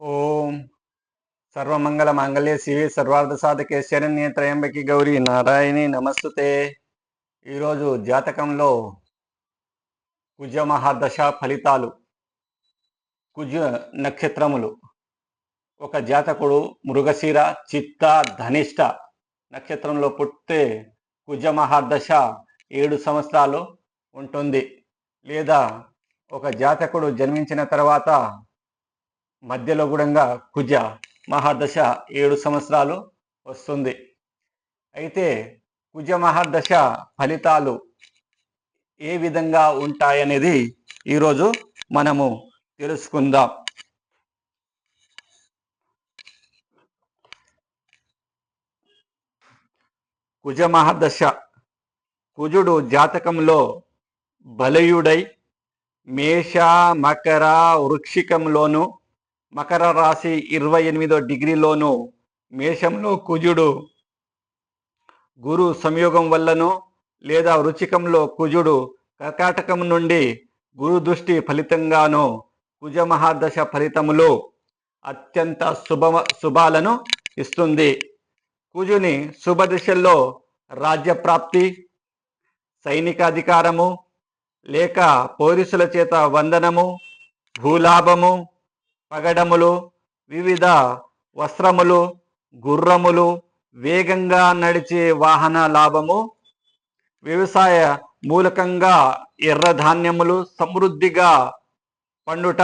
ఓం సర్వమంగళ మాంగళ్య శివే సర్వార్థ సాధకే శరణ్య త్రయంబకి గౌరీ నారాయణి నమస్తుతే. ఈరోజు జాతకంలో కుజ మహాదశ ఫలితాలు కుజ నక్షత్రములు. ఒక జాతకుడు మృగశిర చిత్త ధనిష్ట నక్షత్రంలో పుట్టే కుజ మహాదశ ఏడు సంవత్సరాలు ఉంటుంది. లేదా ఒక జాతకుడు జన్మించిన తర్వాత మధ్యలో కూడా కుజ మహాదశ ఏడు సంవత్సరాలు వస్తుంది. అయితే కుజ మహాదశ ఫలితాలు ఏ విధంగా ఉంటాయనేది ఈరోజు మనము తెలుసుకుందాం. కుజ మహాదశ కుజుడు జాతకంలో బలయుడై మేష మకర వృక్షికంలోను మకర రాశి ఇరవై ఎనిమిదో డిగ్రీలోను మేషంలో కుజుడు గురు సంయోగం వల్లను లేదా రుచికంలో కుజుడు కర్కాటకం నుండి గురు దృష్టి ఫలితంగానో కుజ మహాదశ ఫలితములు అత్యంత శుభ శుభాలను ఇస్తుంది. కుజుని శుభ దిశల్లో రాజ్యప్రాప్తి సైనికాధికారము లేక పోలీసుల చేత వందనము భూలాభము పగడములు వివిధ వస్త్రములు గుర్రములు వేగంగా నడిచే వాహన లాభము వ్యవసాయ మూలకంగా ఎర్రధాన్యములు సమృద్ధిగా పండుట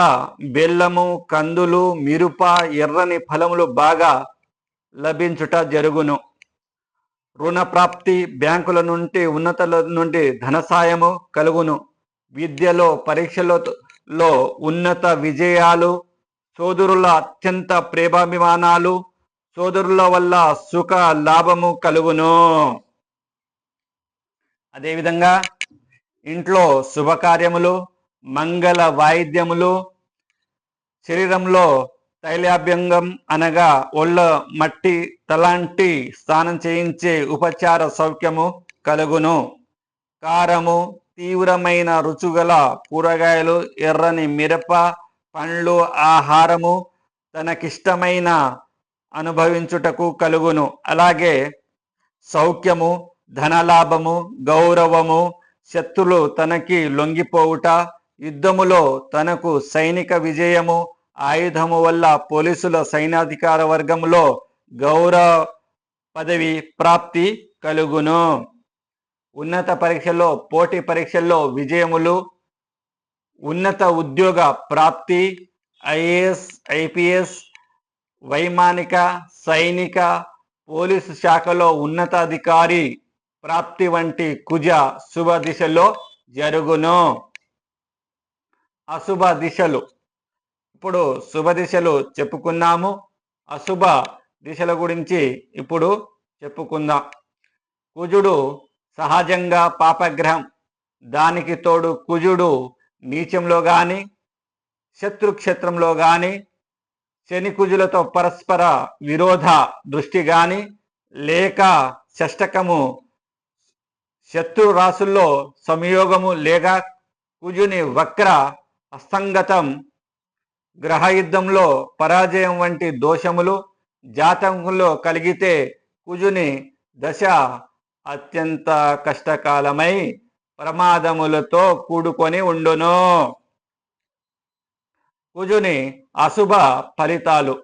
బెల్లము కందులు మిరుప ఎర్రని ఫలములు బాగా లభించుట జరుగును. రుణ ప్రాప్తి బ్యాంకుల నుండి ఉన్నతుల నుండి ధన సాయము కలుగును. విద్యలో పరీక్షలలో ఉన్నత విజయాలు సోదరుల అత్యంత ప్రేమాభిమానాలు సోదరుల వల్ల సుఖ లాభము కలుగును. అదేవిధంగా ఇంట్లో శుభకార్యములు మంగళ వాయిద్యములు శరీరంలో తైలాభ్యంగం అనగా ఒళ్ళ మట్టి తలాంటి స్నానం చేయించే ఉపచార సౌఖ్యము కలుగును. కారము తీవ్రమైన రుచుగల కూరగాయలు ఎర్రని మిరప పండ్లు ఆహారము తనకిష్టమైన అనుభవించుటకు కలుగును. అలాగే సౌఖ్యము ధనలాభము గౌరవము శత్రులు తనకి లొంగిపోవుట యుద్ధములో తనకు సైనిక విజయము ఆయుధము వల్ల పోలీసుల సైనాధికార వర్గంలో గౌరవ పదవి ప్రాప్తి కలుగును. ఉన్నత పరీక్షల్లో పోటీ పరీక్షల్లో విజయములు ఉన్నత ఉద్యోగ ప్రాప్తి ఐఏఎస్ ఐపిఎస్ వైమానిక సైనిక పోలీసు శాఖలో ఉన్నతాధికారి ప్రాప్తి వంటి కుజ శుభ దిశలో జరుగును. అశుభ దిశలు. ఇప్పుడు శుభ దిశలు చెప్పుకున్నాము. అశుభ దిశల గురించి ఇప్పుడు చెప్పుకుందాం. కుజుడు సహజంగా పాపగ్రహం. దానికి తోడు కుజుడు నీచంలో కానీ శత్రుక్షేత్రంలో కానీ శని కుజులతో పరస్పర విరోధ దృష్టి కానీ లేక షష్టకము శత్రు రాసుల్లో సంయోగము లేక కుజుని వక్ర అస్తంగతం గ్రహయుద్ధంలో పరాజయం వంటి దోషములు జాతకంలో కలిగితే కుజుని దశ అత్యంత కష్టకాలమై ప్రమాదములతో కూడుకొని ఉండును. కుజుని అశుభ ఫలితాలు.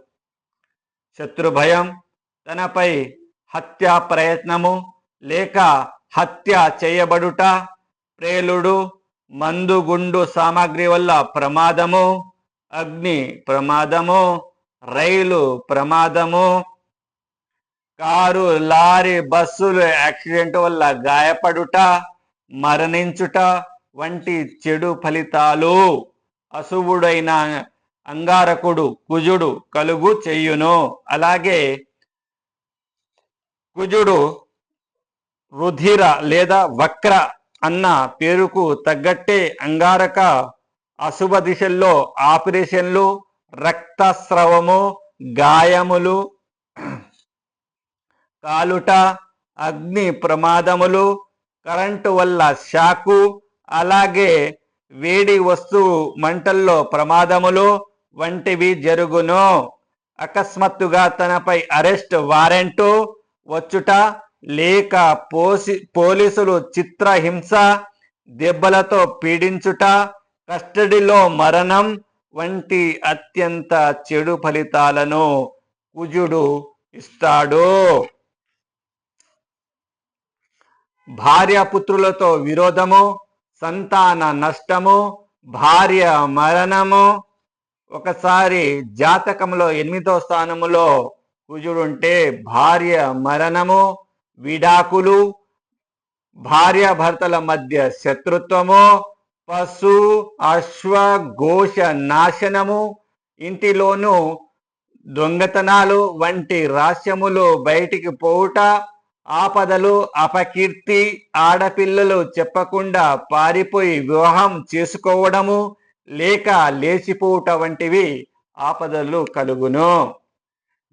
శత్రు భయం తనపై హత్య ప్రయత్నము లేక హత్య చేయబడుట ప్రేలుడు మందుగుండు సామాగ్రి వల్ల ప్రమాదము అగ్ని ప్రమాదము రైలు ప్రమాదము కారు లారీ బస్సులు యాక్సిడెంట్ వల్ల గాయపడుట మరణించుట వంటి చెడు ఫలితాలు అశువుడైన అంగారకుడు కుజుడు కలుగు చెయ్యును అలాగే కుజుడు రుధిర లేదా వక్ర అన్న పేరుకు తగ్గట్టే అంగారక అశుభ దిశల్లో ఆపరేషన్లు రక్తస్రవము గాయములు కాలుట అగ్ని ప్రమాదములు కరెంటు వల్ల షాకు అలాగే వేడి వస్తువు మంటల్లో ప్రమాదములు వంటివి జరుగును. అకస్మాత్తుగా తనపై అరెస్ట్ వారెంటు వచ్చుట లేక పోసి పోలీసులు చిత్రహింస దెబ్బలతో పీడించుట కస్టడీలో మరణం వంటి అత్యంత చెడు ఫలితాలను కుజుడు ఇస్తాడు. భార్యాపుత్రులతో విరోధము సంతాన నష్టము భార్య మరణము. ఒకసారి జాతకంలో ఎనిమిదో స్థానములో కుజుడుంటే భార్య మరణము విడాకులు భార్యాభర్తల మధ్య శత్రుత్వము పశు అశ్వ ఘోష నాశనము. ఇంటిలోను దొంగతనాలు వంటి రాస్యములు బయటికి పోవుట ఆపదలు అపకీర్తి ఆడపిల్లలు చెప్పకుండా పారిపోయి వివాహం చేసుకోవడము లేక లేచిపోవుట వంటివి ఆపదలు కలుగును.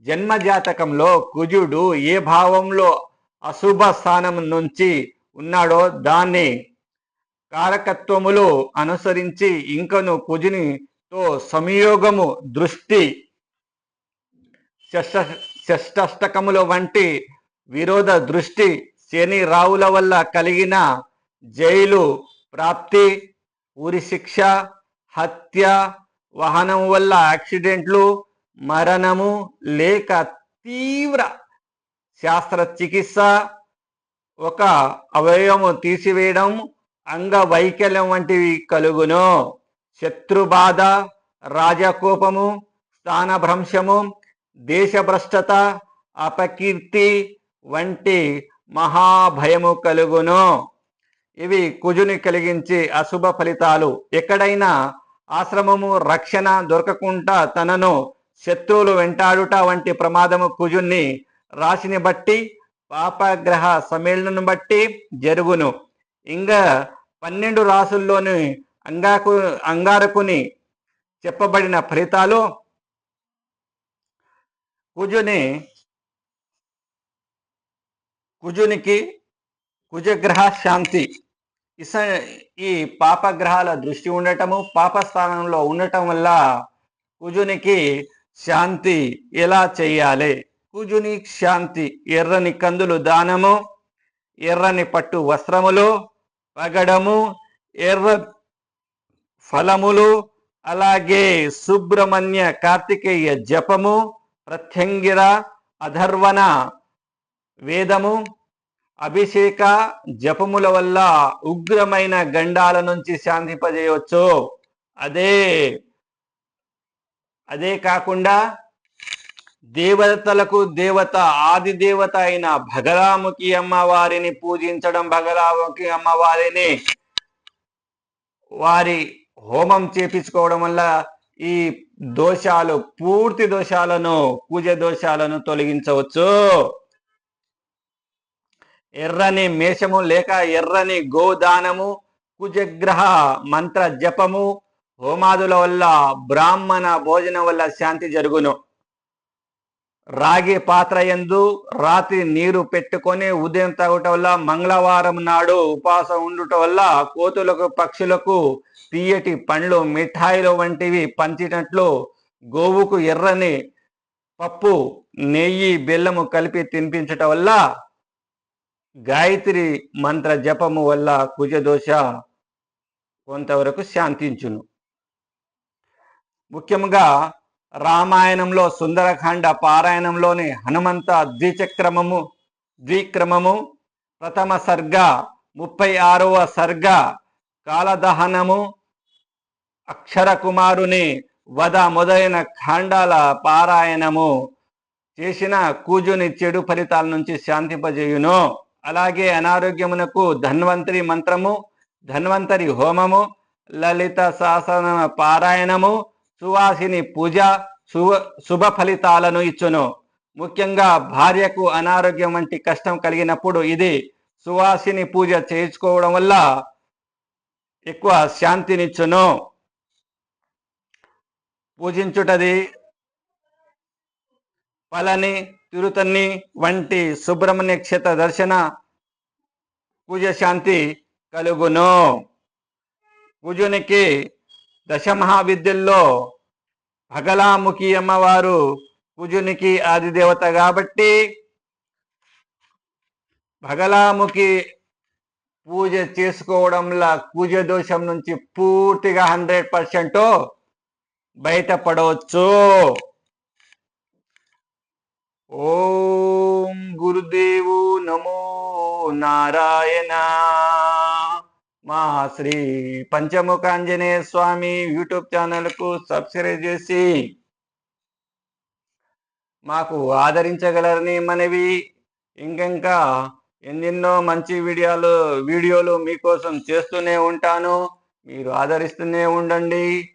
జన్మ జాతకంలో కుజుడు ఏ భావంలో అశుభ స్థానం నుంచి ఉన్నాడో దాన్ని కారకత్వములు అనుసరించి ఇంకను కుజునితో సంయోగము దృష్టి షష్ట షష్టష్టకముల వంటి విరోధ దృష్టి శని రావుల వల్ల కలిగిన జైలు ప్రాప్తి ఉరి శిక్ష హత్య వాహనం వల్ల యాక్సిడెంట్లు మరణము లేక తీవ్ర శాస్త్రచికిత్స ఒక అవయవము తీసివేయడం అంగవైకల్యం వంటివి కలుగును. శత్రుబాధ రాజకోపము స్థానభ్రంశము దేశభ్రష్టత అపకీర్తి వంటి మహాభయము కలుగును. ఇవి కుజుని కలిగించి అశుభ ఫలితాలు. ఎక్కడైనా ఆశ్రమము రక్షణ దొరకకుండా తనను శత్రువులు వెంటాడుట వంటి ప్రమాదము కుజుని రాశిని బట్టి పాపగ్రహ సమ్మేళనను బట్టి జరుగును. ఇంకా పన్నెండు రాసుల్లోని అంగాకు అంగారకుని చెప్పబడిన ఫలితాలు కుజుని కుజునికి కుజగ్రహ శాంతి. ఇస ఈ పాపగ్రహాల దృష్టి ఉండటము పాప స్థానంలో ఉండటం వల్ల కుజునికి శాంతి ఎలా చేయాలి? కుజుని శాంతి ఎర్రని కందులు దానము ఎర్రని పట్టు వస్త్రములు పగడము ఎర్ర ఫలములు అలాగే సుబ్రహ్మణ్య కార్తికేయ జపము ప్రత్యంగిర అధర్వణ వేదము అభిషేక జపముల వల్ల ఉగ్రమైన గండాల నుంచి శాంతింపజేయవచ్చు అదే అదే కాకుండా దేవతలకు దేవత ఆది దేవత అయిన భగరాముఖి అమ్మవారిని పూజించడం భగరాముఖి అమ్మవారిని వారి హోమం చేపించుకోవడం వల్ల ఈ దోషాలు పూర్తి దోషాలను పూజ దోషాలను తొలగించవచ్చు. ఎర్రని మేషము లేక ఎర్రని గోదానము కుజగ్రహ మంత్ర జపము హోమాదుల వల్ల బ్రాహ్మణ భోజనం వల్ల శాంతి జరుగును. రాగి పాత్ర ఎందు రాత్రి నీరు పెట్టుకొని ఉదయం తాగటం వల్ల మంగళవారం నాడు ఉపవాసం ఉండుట వల్ల కోతులకు పక్షులకు తీయటి పండ్లు మిఠాయిలు వంటివి పంచినట్లు గోవుకు ఎర్రని పప్పు నెయ్యి బెల్లము కలిపి తినిపించటం వల్ల గాయత్రి మంత్ర జపము వల్ల కుజదోష కొంతవరకు శాంతించును. ముఖ్యంగా రామాయణంలో సుందరకాండ పారాయణంలోని హనుమంత ద్విచక్రమము ద్విక్రమము ప్రథమ సర్గ ముప్పై ఆరవ సర్గ కాలదహనము అక్షరకుమారుని వద మొదలైన ఖాండాల పారాయణము చేసిన కూజుని చెడు ఫలితాల నుంచి శాంతింపజేయును. అలాగే అనారోగ్యమునకు ధన్వంతరి మంత్రము ధన్వంతరి హోమము లలిత శాసన పారాయణము సువాసిని పూజ శుభ శుభ ఫలితాలను ఇచ్చును. ముఖ్యంగా భార్యకు అనారోగ్యం వంటి కష్టం కలిగినప్పుడు ఇది సువాసిని పూజ చేయించుకోవడం వల్ల ఎక్కువ శాంతినిచ్చును. పూజించుటది పలని తిరుతన్ని వంటి సుబ్రహ్మణ్య క్షేత్ర దర్శన పూజ శాంతి కలుగును. కుజునికి దశమహావిద్యల్లో భగలాముఖి అమ్మవారు కుజునికి ఆదిదేవత కాబట్టి భగలాముఖి పూజ చేసుకోవడంలో కుజ దోషం నుంచి పూర్తిగా హండ్రెడ్ పర్సెంట్ బయటపడవచ్చు. ఓం గురుదేవు నమో నారాయణ. మా శ్రీ పంచముఖాంజనేయ స్వామి యూట్యూబ్ ఛానల్కు సబ్స్క్రైబ్ చేసి మాకు ఆదరించగలరని మనవి. ఇంకింకా ఎన్నెన్నో మంచి వీడియోలు వీడియోలు మీకోసం చేస్తూనే ఉంటాను. మీరు ఆదరిస్తూనే ఉండండి.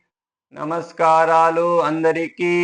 నమస్కారాలు అందరికీ.